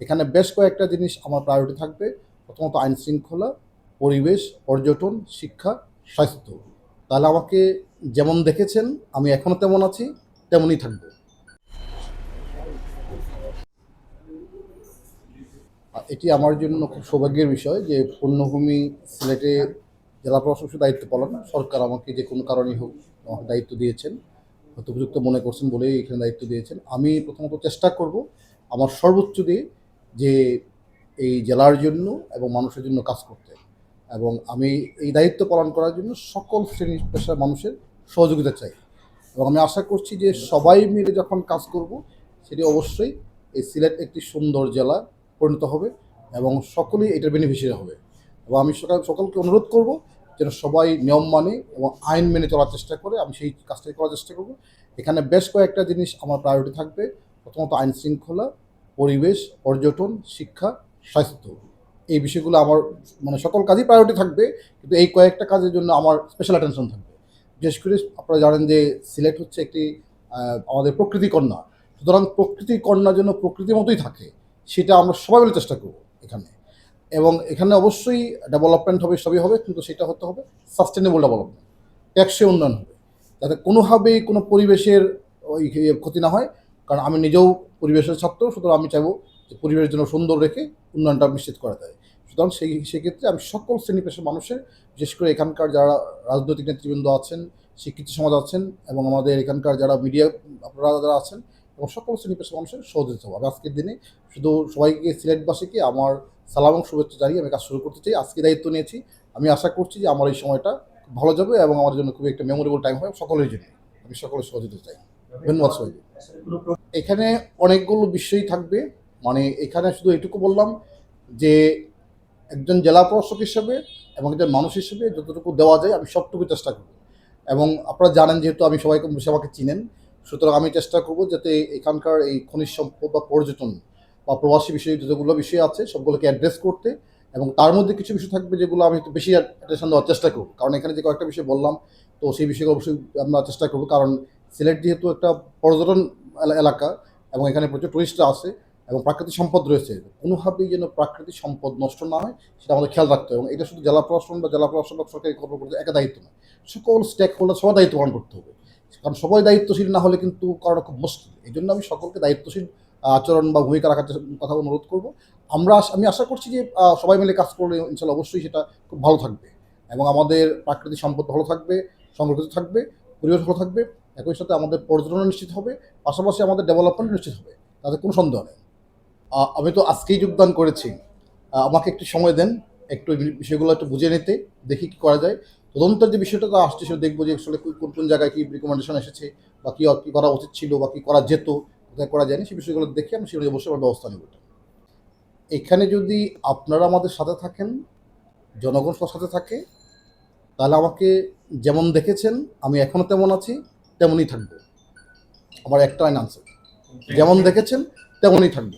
এখানে বেশ কয়েকটা জিনিস আমার প্রায়োরিটি থাকবে। প্রথমত আইন শৃঙ্খলা, পরিবেশ, পর্যটন, শিক্ষা, স্বাস্থ্য। তাহলে আমাকে যেমন দেখেছেন, আমি এখনও তেমন আছি, তেমনই থাকব। এটি আমার জন্য খুব সৌভাগ্যের বিষয় যে পূর্ণভূমি সিলেটে জেলা প্রশাসকের দায়িত্ব পালন, সরকার আমাকে যে কোনো কারণেই হোক আমাকে দায়িত্ব দিয়েছেন হয়তো উপযুক্ত মনে করছেন বলেই এখানে দায়িত্ব দিয়েছেন। আমি প্রথমত চেষ্টা করব আমার সর্বোচ্চ দিয়ে যে এই জেলার জন্য এবং মানুষের জন্য কাজ করতে। এবং আমি এই দায়িত্ব পালন করার জন্য সকল শ্রেণি পেশার মানুষের সহযোগিতা চাই। এবং আমি আশা করছি যে সবাই মিলে যখন কাজ করব, সেটি অবশ্যই এই সিলেট একটি সুন্দর জেলা পরিণত হবে এবং সকলেই এটার বেনিফিশিয়ারি হবে। এবং আমি সকাল, সকলকে অনুরোধ করব যেন সবাই নিয়ম মানে এবং আইন মেনে চলার চেষ্টা করে। আমি সেই কাজটাই করার চেষ্টা করব। এখানে বেশ কয়েকটা জিনিস আমার প্রায়োরিটি থাকবে। প্রথমত আইন শৃঙ্খলা পরিবেশ, পর্যটন, শিক্ষা, স্বাস্থ্য। এই বিষয়গুলো আমার মানে সকল কাজই প্রায়োরিটি থাকবে, কিন্তু এই কয়েকটা কাজের জন্য আমার স্পেশাল অ্যাটেনশন থাকবে। বিশেষ করে আপনারা জানেন যে সিলেট হচ্ছে একটি আমাদের প্রকৃতি কন্যা। সুতরাং প্রকৃতি কন্যার জন্য প্রকৃতির মতোই থাকে, সেটা আমরা সবাই মিলে চেষ্টা করব এখানে। এবং এখানে অবশ্যই ডেভেলপমেন্ট হবে, সবই হবে, কিন্তু সেটা হতে হবে সাস্টেনেবল ডেভেলপমেন্ট ট্যাক্সে উন্নয়ন হবে। যাতে কোনোভাবেই কোনো পরিবেশের ওই ইয়ে ক্ষতি না হয় কারণ আমি নিজেও পরিবেশের ছাত্র, সুতরাং আমি চাইব যে পরিবেশের জন্য সুন্দর রেখে উন্নয়নটা নিশ্চিত করা যায়। সুতরাং সেই সেক্ষেত্রে আমি সকল শ্রেণি পেশার মানুষের, বিশেষ করে এখানকার যারা রাজনৈতিক নেতৃবৃন্দ আছেন, শিক্ষিত সমাজ আছেন এবং আমাদের এখানকার যারা মিডিয়া আপনারা যারা আছেন, এবং সকল শ্রেণি পেশার মানুষের সহযোগিতা আমি আজকের দিনে শুধু সবাইকে সিলেটবাসীকে আমার সালাম এবং শুভেচ্ছা জানিয়ে আমি কাজ শুরু করতে চাই। আজকে দায়িত্ব নিয়েছি। আমি আশা করছি যে আমার এই সময়টা ভালো যাবে এবং আমার জন্য খুবই একটা মেমোরেবল টাইম হবে সকলের জন্য। আমি সকলের সহযোগিতা চাই। ধন্যবাদ সবাইকে। এখানে অনেকগুলো বিষয়ই থাকবে। মানে এখানে শুধু এটুকু বললাম যে একজন জেলা প্রশাসক হিসেবে এবং একজন মানুষ হিসেবে যতটুকু দেওয়া যায় আমি সবটুকু চেষ্টা করব। এবং আপনারা জানেন যেহেতু আমি সবাইকে আমাকে চিনেন, সুতরাং আমি চেষ্টা করব যাতে এখানকার এই খনিজ সম্পদ বা পর্যটন বা প্রবাসী বিষয় যতগুলো বিষয় আছে সবগুলোকে অ্যাড্রেস করতে এবং তার মধ্যে কিছু বিষয় থাকবে যেগুলো আমি একটু বেশি অ্যাটেনশন দেওয়ার চেষ্টা করব। কারণ এখানে যে কয়েকটা বিষয় বললাম, তো সেই বিষয়গুলো অবশ্যই আমরা চেষ্টা করব। কারণ সিলেট যেহেতু একটা পর্যটন এলাকা এবং এখানে প্রচুর টুরিস্টরা আসে এবং প্রাকৃতিক সম্পদ রয়েছে। কোনোভাবেই যেন প্রাকৃতিক সম্পদ নষ্ট না হয়, সেটা আমাদের খেয়াল রাখতে হবে এবং এটা শুধু জেলা প্রশাসন বা জেলা প্রশাসন বা সরকারি কর্মকর্তা একা দায়িত্ব নয়। সকল স্টেক হোল্ডার সবার দায়িত্ব পালন করতে হবে। কারণ সবাই দায়িত্বশীল না হলে কিন্তু করাটা খুব মুশকিল। এই জন্য আমি সকলকে দায়িত্বশীল আচরণ বা ভূমিকা রাখার কথা অনুরোধ করব। আমরা আমি আশা করছি যে সবাই মিলে কাজ করলে ইনশাল্লাহ অবশ্যই সেটা খুব ভালো থাকবে এবং আমাদের প্রাকৃতিক সম্পদ ভালো থাকবে সংরক্ষিত থাকবে, পরিবেশ ভালো থাকবে। একই সাথে আমাদের পর্যটন নিশ্চিত হবে, পাশাপাশি আমাদের ডেভেলপমেন্ট নিশ্চিত হবে, তাতে কোনো সন্দেহ নেই। আমি তো আজকেই যোগদান করেছি। আমাকে একটু সময় দেন, একটু বিষয়গুলো একটু বুঝে নিতে, দেখি কী করা যায়। তদন্তের যে বিষয়টা তো আসছে, সেটা দেখব যে আসলে কোন কোন জায়গায় কী রিকমেন্ডেশন এসেছে, বা কী কি করা উচিত ছিল, বা কী করা যেত, কোথায় করা যায়নি সেই বিষয়গুলো দেখে আমি সেগুলো অবশ্যই আমার ব্যবস্থা নেব। এখানে যদি আপনারা আমাদের সাথে থাকেন, জনগণ সাথে থাকে, তাহলে আমাকে যেমন দেখেছেন, আমি এখনও তেমন আছি। তেমনই থাকবে। আমার একটাই আনসার যেমন দেখেছেন তেমনই থাকবে